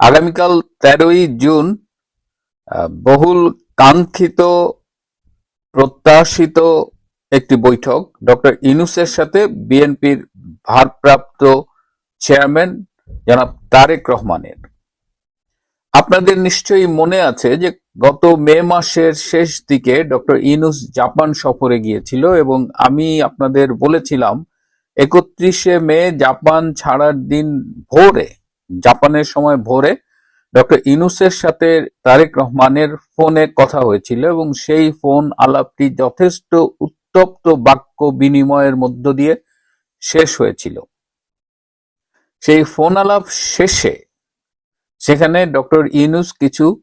আগামীকাল তেরোই জুন বহুল কাঙ্ক্ষিত, প্রত্যাশিত একটি বৈঠক। ডক্টর ইনুসের সাথে বিএনপির ভারপ্রাপ্ত চেয়ারম্যান জনাব তারেক রহমানের। আপনাদের নিশ্চয়ই মনে আছে যে গত মে মাসের শেষ দিকে ডক্টর ইনুস জাপান সফরে গিয়েছিল এবং আমি আপনাদের বলেছিলাম, একত্রিশে মে জাপান ছাড়ার দিন ভোরে জাপানের সময় ভোরে ডক্টর ইনুসের সাথে তারেক রহমানের ফোনে কথা হয়েছিল এবং সেই ফোন আলাপটি যথেষ্ট উত্তপ্ত বাক্য বিনিময়ের মধ্য দিয়ে শেষ হয়েছিল। সেই ফোন আলাপ শেষে সেখানে ডক্টর ইনুস কিছু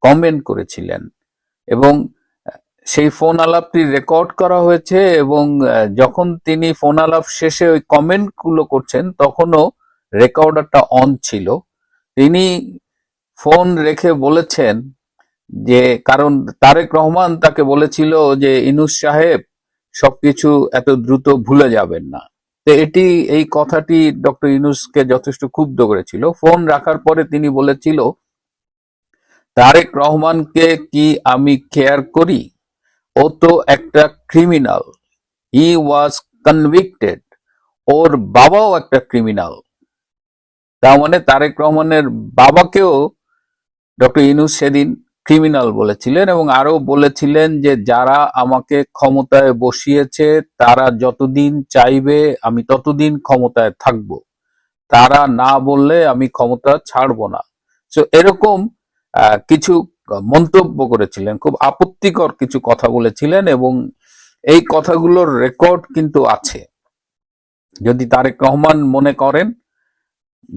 কমেন্ট করেছিলেন এবং সেই ফোন আলাপটি রেকর্ড করা হয়েছে এবং যখন তিনি ফোন আলাপ শেষে ওই কমেন্টগুলো করছেন তখনও রেকর্ডারটা অন ছিল। তিনি ফোন রেখে বলেছেন যে, কারণ তারেক রহমান তাকে বলেছিল যে, ইনুস সাহেব, সবকিছু এত দ্রুত ভুলে যাবেন না। তো এটি, এই কথাটি ডক্টর ইনুসকে যথেষ্ট ক্ষুব্ধ করেছিল। ফোন রাখার পরে তিনি বলেছিল, তারেক রহমানকে কি আমি কেয়ার করি? ও তো একটা ক্রিমিনাল হি ওয়াজ কনভিক্টেড ওর বাবাও একটা ক্রিমিনাল তার মানে তারেক রহমানের বাবাকেও ডক্টর ইনুস সেদিন ক্রিমিনাল বলেছিলেন এবং আরও বলেছিলেন যে যারা আমাকে ক্ষমতায় বসিয়েছে, তারা যতদিন চাইবে আমি ততদিন ক্ষমতায় থাকব। তারা না বললে আমি ক্ষমতা ছাড়বো না। তো এরকম কিছু মন্তব্য করেছিলেন, খুব আপত্তিকর কিছু কথা বলেছিলেন এবং এই কথাগুলোর রেকর্ড কিন্তু আছে। যদি তারেক রহমান মনে করেন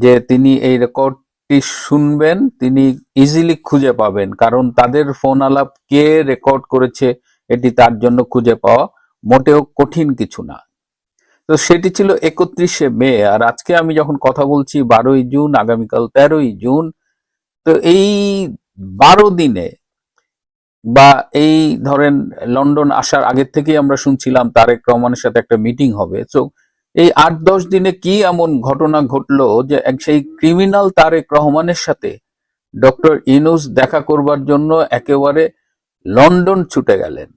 যে তিনি এই রেকর্ডটি শুনবেন, তিনি ইজিলি খুঁজে পাবেন। কারণ তাদের ফোন আলাপ কে রেকর্ড করেছে, এটি তার জন্য খুঁজে পাওয়া মোটেও কঠিন কিছু না। তো সেটি ছিল একত্রিশে মে, আর আজকে আমি যখন কথা বলছি বারোই জুন, আগামীকাল তেরোই জুন, তো এই বারো দিনে বা এই ধরেন লন্ডন আসার আগের থেকেই আমরা শুনছিলাম তারেক রহমানের সাথে একটা মিটিং হবে। তো এই আট দশ দিনে কি এমন ঘটনা ঘটলো যে সেই ক্রিমিনাল তারেক রহমানের সাথে ডক্টর ইনুস দেখা করবার জন্য একেবারে লন্ডন ছুটে গেলেন?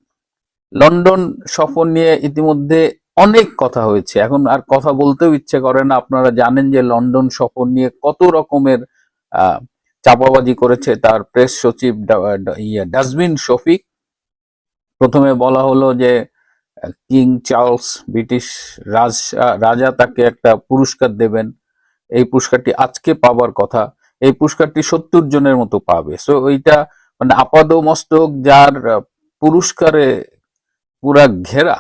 লন্ডন সফর নিয়ে ইতিমধ্যে অনেক কথা হয়েছে। এখন আর কথা বলতেও ইচ্ছে করে না। আপনারা জানেন যে লন্ডন সফর নিয়ে কত রকমের চাপাবাজি করেছে তার প্রেস সচিব ইয়ে ডাস্টবিন শফিক। প্রথমে বলা হলো যে কিং চার্লস ব্রিটিশ রাজ, রাজা তাকে একটা পুরস্কার দেবেন। এই পুরস্কারটি আজকে পাবার কথা। এই পুরস্কারটি সত্তর জনের মতো পাবে। সো ওইটা মানে আপাদ মস্তক যার পুরস্কারে পুরা ঘেরা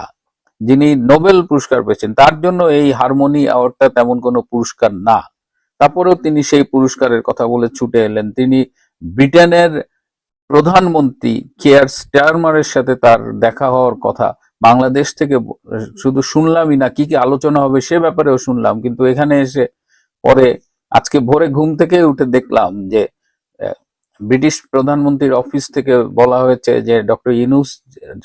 যিনি নোবেল পুরস্কার পেয়েছেন, তার জন্য এই হারমোনি অ্যাওয়ার্ডটা তেমন কোনো পুরস্কার না। তারপরেও তিনি সেই পুরস্কারের কথা বলে ছুটে এলেন। তিনি ব্রিটেনের প্রধানমন্ত্রী কেয়ার স্টারমারের সাথে তার দেখা হওয়ার কথা। বাংলাদেশ থেকে শুধু শুনলামই না, কি কি আলোচনা হবে সে ব্যাপারেও শুনলাম। কিন্তু এখানে এসে পরে আজকে ভোরে ঘুম থেকে উঠে দেখলাম যে ব্রিটিশ প্রধানমন্ত্রীর অফিস থেকে বলা হয়েছে যে, ডক্টর ইনুস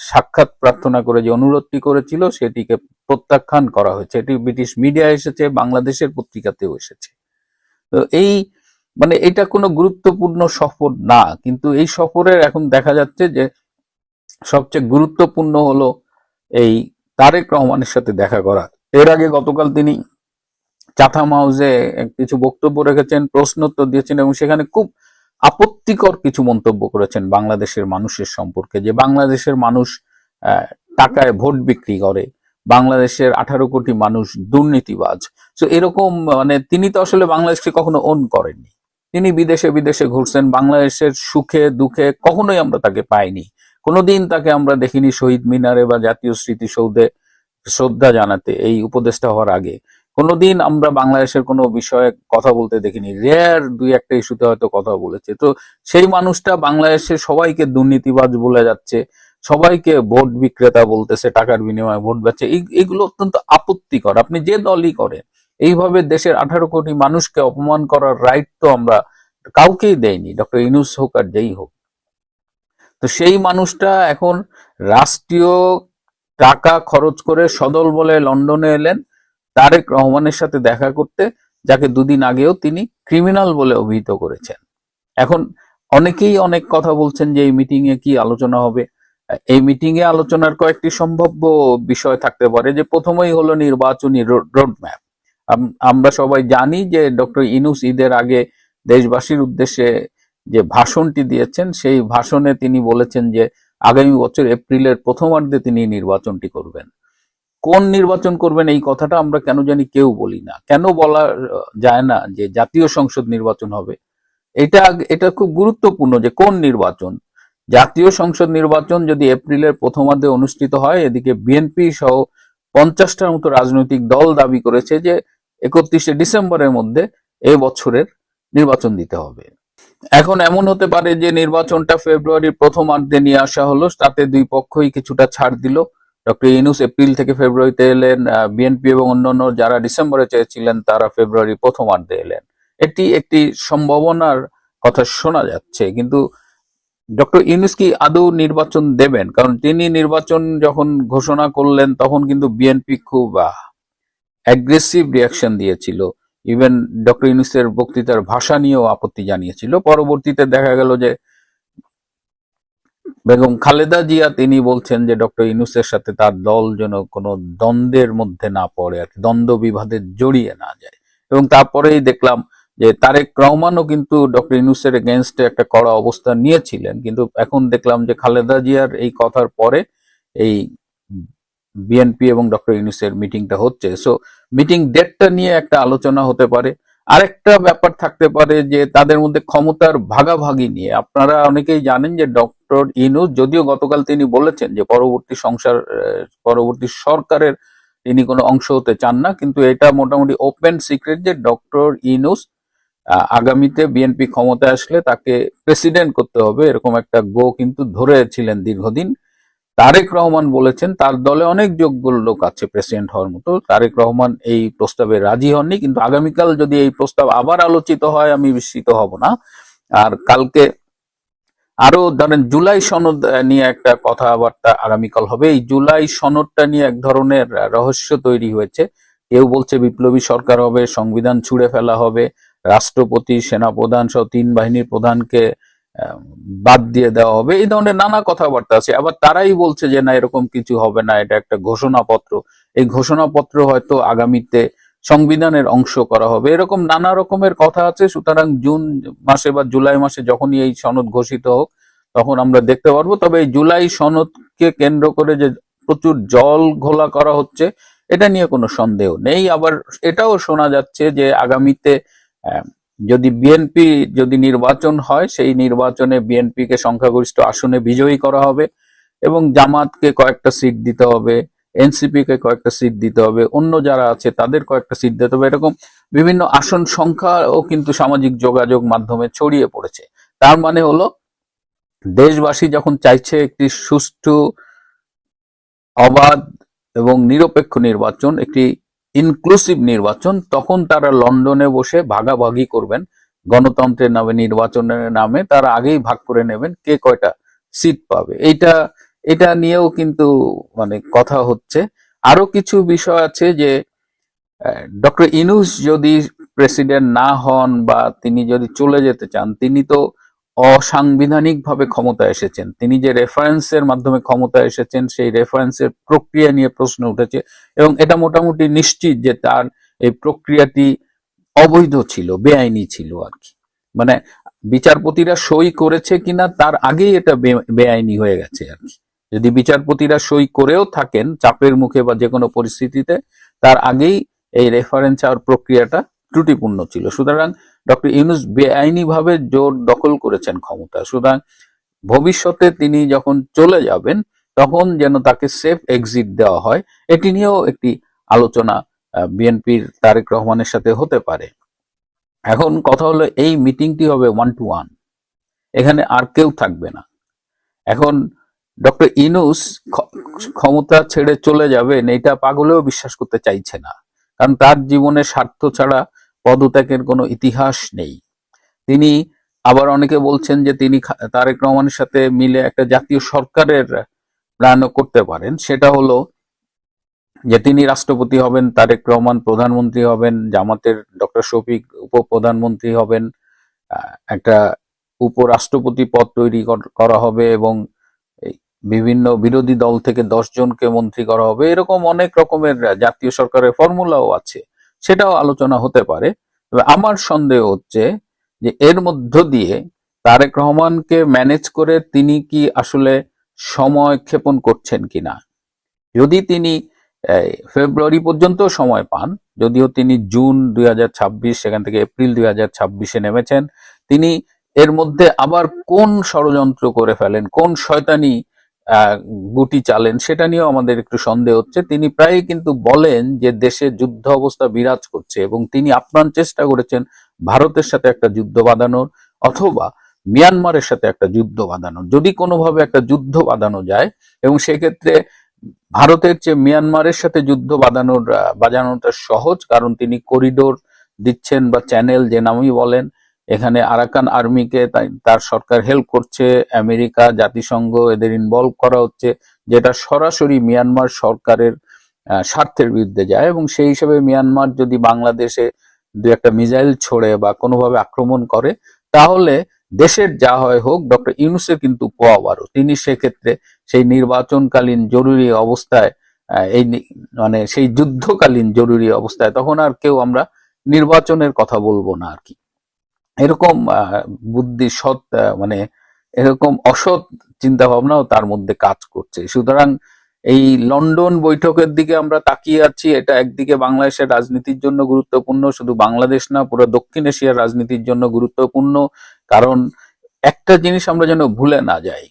সাক্ষাৎ প্রার্থনা করে যে অনুরোধটি করেছিল সেটিকে প্রত্যাখ্যান করা হয়েছে। এটি ব্রিটিশ মিডিয়া এসেছে, বাংলাদেশের পত্রিকাতেও এসেছে। তো এই মানে এটা কোনো গুরুত্বপূর্ণ সফর না, কিন্তু এই সফরের এখন দেখা যাচ্ছে যে, সবচেয়ে গুরুত্বপূর্ণ হলো এই তারেক রহমানের সাথে দেখা করা এর আগে গতকাল তিনি চাথাম হাউসে কিছু বক্তব্য রেখেছেন, প্রশ্নোত্তর দিয়েছেন এবং সেখানে খুব আপত্তিকর কিছু মন্তব্য করেছেন বাংলাদেশের মানুষের সম্পর্কে, যে বাংলাদেশের মানুষ টাকায় ভোট বিক্রি করে, বাংলাদেশের আঠারো কোটি মানুষ দুর্নীতিবাজ। তো এরকম মানে তিনি তো আসলে বাংলাদেশকে কখনো ওন করেননি। তিনি বিদেশে বিদেশে ঘুরছেন, বাংলাদেশের সুখে, দুঃখে কখনোই আমরা তাকে পাইনি। কোনোদিন তাকে আমরা দেখিনি শহীদ মিনারে বা জাতীয় স্মৃতিসৌধে শ্রদ্ধা জানাতে এই উপদেষ্টা হওয়ার আগে। কোনোদিন আমরা বাংলাদেশের কোনো বিষয়ে কথা বলতে দেখিনি। রেয়ার দুই একটা ইস্যুতে হয়তো কথা বলেছে। তো সেই মানুষটা বাংলাদেশের সবাইকে দুর্নীতিবাজ বলে যাচ্ছে, সবাইকে ভোট বিক্রেতা বলতেছে, টাকার বিনিময়ে ভোট পাচ্ছে এগুলো অত্যন্ত আপত্তিকর। আপনি যে দলই করেন, এইভাবে দেশের আঠারো কোটি মানুষকে অপমান করার রাইট তো আমরা কাউকেই দেয়নি ডক্টর ইনুস হোক আর যেই হোক। তো সেই মানুষটা এখন রাষ্ট্রীয় টাকা খরচ করে সদল বলে লন্ডনে এলেন তারেক রহমানের সাথে দেখা করতে, যাকে দুদিন আগেও তিনি ক্রিমিনাল বলে অভিহিত করেছেন। এখন অনেকেই অনেক কথা বলছেন যে এই মিটিং এ কি আলোচনা হবে। এই মিটিং এ আলোচনার কয়েকটি সম্ভাব্য বিষয় থাকতে পারে, যে প্রথমেই হলো নির্বাচনী রোড ম্যাপ আমরা সবাই জানি যে ডক্টর ইনুস ঈদের আগে দেশবাসীর উদ্দেশ্যে যে ভাষণটি দিয়েছেন, সেই ভাষণে তিনি বলেছেন যে আগামী বছর এপ্রিলের প্রথমার্ধে তিনি নির্বাচনটি করবেন। কোন নির্বাচন করবেন এই কথাটা আমরা কেন জানি কেউ বলি না। কেন বলা যায় না যে জাতীয় সংসদ নির্বাচন হবে? এটা এটা খুব গুরুত্বপূর্ণ যে কোন নির্বাচন? জাতীয় সংসদ নির্বাচন যদি এপ্রিলের প্রথমার্ধে অনুষ্ঠিত হয়, এদিকে বিএনপি সহ পঞ্চাশটার মতো রাজনৈতিক দল দাবি করেছে যে একত্রিশে ডিসেম্বরের মধ্যে এ বছরের নির্বাচন দিতে হবে। এখন এমন হতে পারে যে নির্বাচনটা ফেব্রুয়ারির প্রথম প্রথমার্ধে নিয়ে আসা হলো, তাতে দুই পক্ষই কিছুটা ছাড় দিল। ডক্টর ইনুস এপ্রিল থেকে ফেব্রুয়ারিতে এলেন বিএনপি এবং অন্যান্য যারা ডিসেম্বরে চেয়েছিলেন তারা ফেব্রুয়ারি প্রথম প্রথমার্ধে এলেন। এটি একটি সম্ভাবনার কথা শোনা যাচ্ছে, কিন্তু ডক্টর ইউনুস কি আদৌ নির্বাচন দেবেন? কারণ তিনি নির্বাচন যখন ঘোষণা করলেন, তখন কিন্তু বিএনপি খুব অ্যাগ্রেসিভ রিয়াকশন দিয়েছিল। ইভেন ডক্টর ইউনুসের বক্তৃতার ভাষা নিয়েও আপত্তি জানিয়েছিল। পরবর্তীতে দেখা গেল যে বেগম খালেদা জিয়া, তিনি বলছেন যে ডক্টর ইউনুসের সাথে তার দল যেন কোনো দ্বন্দ্বের মধ্যে না পড়ে আর কি, দ্বন্দ্ব বিবাদে জড়িয়ে না যায়। এবং তারপরেই দেখলাম যে তারেক রহমানও কিন্তু ডক্টর ইউনুসের এগেনস্টে একটা কড়া অবস্থান নিয়েছিলেন। কিন্তু এখন দেখলাম যে খালেদা জিয়ার এই কথার পরে এই বিএনপি এবং ডক্টর ইউনুসের মিটিংটা হচ্ছে। সো মিটিং ডেটটা নিয়ে একটা আলোচনা হতে পারে। আরেকটা ব্যাপার থাকতে পারে যে, তাদের মধ্যে ক্ষমতার ভাগাভাগি নিয়ে। আপনারা অনেকেই জানেন যে ডক্টর ইনুস যদিও গতকাল তিনি বলেছেন যে, পরবর্তী সংসার পরবর্তী সরকারের তিনি কোনো অংশ হতে চান না। কিন্তু এটা মোটামুটি ওপেন সিক্রেট যে ডক্টর ইনুস আগামীতে বিএনপি ক্ষমতায় আসলে তাকে প্রেসিডেন্ট করতে হবে। এরকম একটা গো কিন্তু ধরেছিলেন দীর্ঘদিন। তারেক রহমান বলেছেন, তার দলে অনেক যোগ্য লোক আছে প্রেসিডেন্ট হওয়ার মতো। তারেক রহমান এই প্রস্তাবে রাজি হননি, কিন্তু আগামীকাল যদি এই প্রস্তাব আবার আলোচিত হয়, আমি বিস্মিত হব না। আর কালকে আরও ধরেন জুলাই সনদ নিয়ে একটা কথাবার্তা আগামীকাল হবে। এই জুলাই সনদটা নিয়ে এক ধরনের রহস্য তৈরি হয়েছে। কেউ বলছে বিপ্লবী সরকার হবে, সংবিধান ছুড়ে ফেলা হবে, রাষ্ট্রপতি, সেনাপ্রধান সহ তিন বাহিনীর প্রধানকে বাদ দিয়ে দেওয়া হবে। এই ধরনের নানা কথাবার্তা আছে। আবার তারাই বলছে যে, না, এরকম কিছু হবে না। এটা একটা ঘোষণাপত্র। এই ঘোষণাপত্র হয়তো আগামীতে সংবিধানের অংশ করা হবে। এরকম নানা রকমের কথা আছে। সুতরাং জুন মাসে বা জুলাই মাসে যখনই এই সনদ ঘোষিত হোক, তখন আমরা দেখতে পারব। তবে এই জুলাই সনদকে কেন্দ্র করে যে প্রচুর জল ঘোলা করা হচ্ছে, এটা নিয়ে কোনো সন্দেহ নেই। আবার এটাও শোনা যাচ্ছে যে, আগামীতে যদি বিএনপি যদি নির্বাচন হয়, সেই নির্বাচনে বিএনপিকে সংখ্যাগরিষ্ঠ আসনে বিজয়ী করা হবে এবং জামাতকে কয়েকটা সিট দিতে হবে এনসিপি কে কয়েকটা সিট দিতে হবে, অন্য যারা আছে তাদের কয়েকটা সিট দিতে হবে, এরকম বিভিন্ন আসন সংখ্যাও কিন্তু সামাজিক যোগাযোগ মাধ্যমে ছড়িয়ে পড়েছে। তার মানে হলো, দেশবাসী যখন চাইছে একটি সুষ্ঠু, অবাধ এবং নিরপেক্ষ নির্বাচন, একটি ইনক্লুসিভ নির্বাচন, তখন তারা লন্ডনে বসে ভাগাভাগি করবেন। গণতন্ত্রের নামে, নির্বাচনের নামে তারা আগেই ভাগ করে নেবেন কে কয়টা সিট পাবে। এইটা, এটা নিয়েও কিন্তু মানে কথা হচ্ছে। আরও কিছু বিষয় আছে যে ডক্টর ইনুস যদি প্রেসিডেন্ট না হন বা তিনি যদি চলে যেতে চান, তিনি তো অসাংবিধানিকভাবে ক্ষমতা এসেছেন। তিনি যে রেফারেন্সের মাধ্যমে ক্ষমতা এসেছেন, সেই রেফারেন্সের প্রক্রিয়া নিয়ে প্রশ্ন উঠেছে এবং এটা মোটামুটি নিশ্চিত যে তার এই প্রক্রিয়াটি অবৈধ ছিল, বেআইনি ছিল আর কি। মানে বিচারপতিরা সই করেছে কিনা তার আগেই এটা বেআইনি হয়ে গেছে আর কি। যদি বিচারপতিরা সই করেও থাকেন চাপের মুখে বা যে কোনো পরিস্থিতিতে, তার আগেই এই রেফারেন্স আর প্রক্রিয়াটা ত্রুটিপূর্ণ ছিল। সুতরাং ডক্টর ইউনুস বেআইনিভাবে জোর দখল করেছেন ক্ষমতা। সুতরাং ভবিষ্যতে তিনি যখন চলে যাবেন, তখন যেন তাকে সেফ এক্সিট দেওয়া হয়, এটি নিয়েও একটি আলোচনা বিএনপির তারেক রহমানের সাথে হতে পারে। এখন কথা হলো এই মিটিংটি হবে ওয়ান টু ওয়ান এখানে আর কেউ থাকবে না। এখন ডক্টর ইনুস ক্ষমতা ছেড়ে চলে যাবেন, এটা পাগলেও বিশ্বাস করতে চাইছে না। কারণ তার জীবনের স্বার্থ ছাড়া পদত্যাগের কোনো ইতিহাস নেই। তিনি আবার অনেকে বলছেন যে তিনি তারেক রহমানের সাথে মিলে একটা জাতীয় সরকারের প্ল্যানও করতে পারেন। সেটা হলো যে তিনি রাষ্ট্রপতি হবেন, তারেক রহমান প্রধানমন্ত্রী হবেন, জামাতের ডক্টর শফিক উপপ্রধানমন্ত্রী হবেন একটা উপরাষ্ট্রপতি পদ তৈরি কর- হবে এবং বিভিন্ন বিরোধী দল থেকে দশ জনকে মন্ত্রী করা হবে। এরকম অনেক রকমের জাতীয় সরকারের ফর্মুলাও আছে। সেটাও আলোচনা হতে পারে। তবে আমার সন্দেহ হচ্ছে যে এর মধ্য দিয়ে তারেক রহমানকে ম্যানেজ করে তিনি কি আসলে সময় ক্ষেপণ করছেন কিনা? যদি তিনি ফেব্রুয়ারি পর্যন্ত সময় পান, যদিও তিনি জুন দুই হাজার ছাব্বিশ, সেখান থেকে এপ্রিল দুই হাজার নেমেছেন, তিনি এর মধ্যে আবার কোন ষড়যন্ত্র করে ফেলেন, কোন শয়তানি গুটি চালেন, সেটা নিয়েও আমাদের একটু সন্দেহ হচ্ছে। তিনি প্রায়ই কিন্তু বলেন যে দেশে যুদ্ধ অবস্থা বিরাজ করছে এবং তিনি আপ্রাণ চেষ্টা করেছেন ভারতের সাথে একটা যুদ্ধ বাঁধানোর অথবা মিয়ানমারের সাথে একটা যুদ্ধ বাঁধানোর। যদি কোনোভাবে একটা যুদ্ধ বাঁধানো যায় এবং সেক্ষেত্রে ভারতের চেয়ে মিয়ানমারের সাথে যুদ্ধ বাঁধানোর বাজানোটা সহজ, কারণ তিনি করিডোর দিচ্ছেন বা চ্যানেল যে নামই বলেন এখানে আরাকান আর্মিকে তার সরকার হেল্প করছে, আমেরিকা, জাতিসংঘ এদের ইনভলভ করা হচ্ছে, যেটা সরাসরি মিয়ানমার সরকারের স্বার্থের বিরুদ্ধে যায় এবং সেই হিসেবে মিয়ানমার যদি বাংলাদেশে দু একটা মিসাইল ছোড়ে বা কোনোভাবে আক্রমণ করে, তাহলে দেশের যা হয় হোক, ডক্টর ইউনুসের কিন্তু পোয়াবারও তিনি সেক্ষেত্রে সেই নির্বাচনকালীন জরুরি অবস্থায় এই মানে সেই যুদ্ধকালীন জরুরি অবস্থায় তখন আর কেউ আমরা নির্বাচনের কথা বলব না আর কি। এরকম বুদ্ধি সৎ মানে এরকম অসৎ চিন্তা ভাবনাও তার মধ্যে কাজ করছে। সুতরাং এই লন্ডন বৈঠকের দিকে আমরা তাকিয়ে আছি, এটা একদিকে বাংলাদেশের রাজনীতির জন্য গুরুত্বপূর্ণ, শুধু বাংলাদেশ না, পুরো দক্ষিণ এশিয়ার রাজনীতির জন্য গুরুত্বপূর্ণ, কারণ একটা জিনিস আমরা যেন ভুলে না যাই।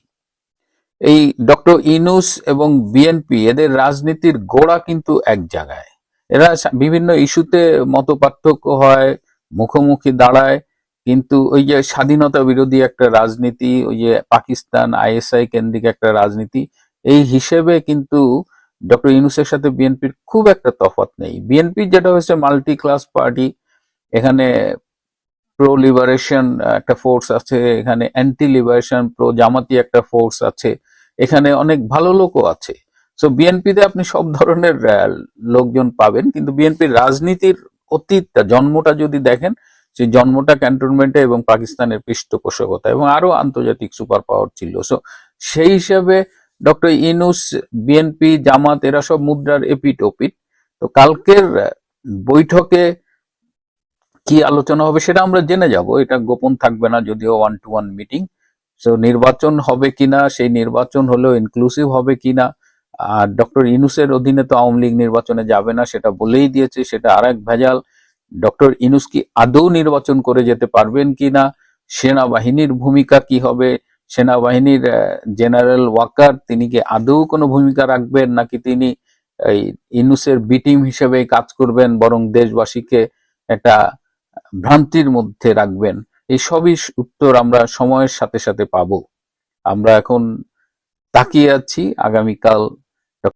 এই ডক্টর ইনুস এবং বিএনপি, এদের রাজনীতির গোড়া কিন্তু এক জায়গায়। এরা বিভিন্ন ইস্যুতে মত হয়, মুখোমুখি দাঁড়ায় কিন্তু ওই যে স্বাধীনতা বিরোধী একটা রাজনীতি, ওই যে পাকিস্তান আইএসআই কেন্দ্রিক একটা রাজনীতি, এই হিসেবে কিন্তু ডক্টর ইউনুসের সাথে বিএনপির খুব একটা তফাৎ নেই। বিএনপি যেটা হচ্ছে মাল্টি ক্লাস পার্টি, এখানে প্রো লিবারেশন একটা ফোর্স আছে, এখানে অ্যান্টি লিবারেশন প্রো জামাতি একটা ফোর্স আছে, এখানে অনেক ভালো লোকও আছে। সো বিএনপিতে আপনি সব ধরনের লোকজন পাবেন, কিন্তু বিএনপির রাজনীতির অতীতটা, জন্মটা যদি দেখেন সেই জন্মটা ক্যান্টনমেন্টে এবং পাকিস্তানের পৃষ্ঠপোষকতা এবং আরও আন্তর্জাতিক সুপার পাওয়ার ছিল। সো সেই হিসাবে ডক্টর ইনুস বিএনপি, জামাত, এরা সব মুদ্রার এপিট ওপিট তো কালকের বৈঠকে কি আলোচনা হবে সেটা আমরা জেনে যাব। এটা গোপন থাকবে না যদিও one to one meeting so নির্বাচন হবে কিনা, সেই নির্বাচন হলেও ইনক্লুসিভ হবে কিনা, আর ডক্টর ইনুসের অধীনে তো আওয়ামী লীগ নির্বাচনে যাবে না, সেটা বলেই দিয়েছে, সেটা আরেক ভেজাল। ডক্টর ইনুস কি আদৌ নির্বাচন করে যেতে পারবেন কিনা, সেনাবাহিনীর ভূমিকা কি হবে, সেনাবাহিনীর জেনারেল ওয়াকার, তিনি কি আদৌ কোনো ভূমিকা রাখবেন নাকি তিনি এই ইনুসের বি টিম হিসেবে কাজ করবেন, বরং দেশবাসীকে একটা ভ্রান্তির মধ্যে রাখবেন? এই সবই উত্তর আমরা সময়ের সাথে সাথে পাবো। আমরা এখন তাকিয়ে আছি, আগামীকাল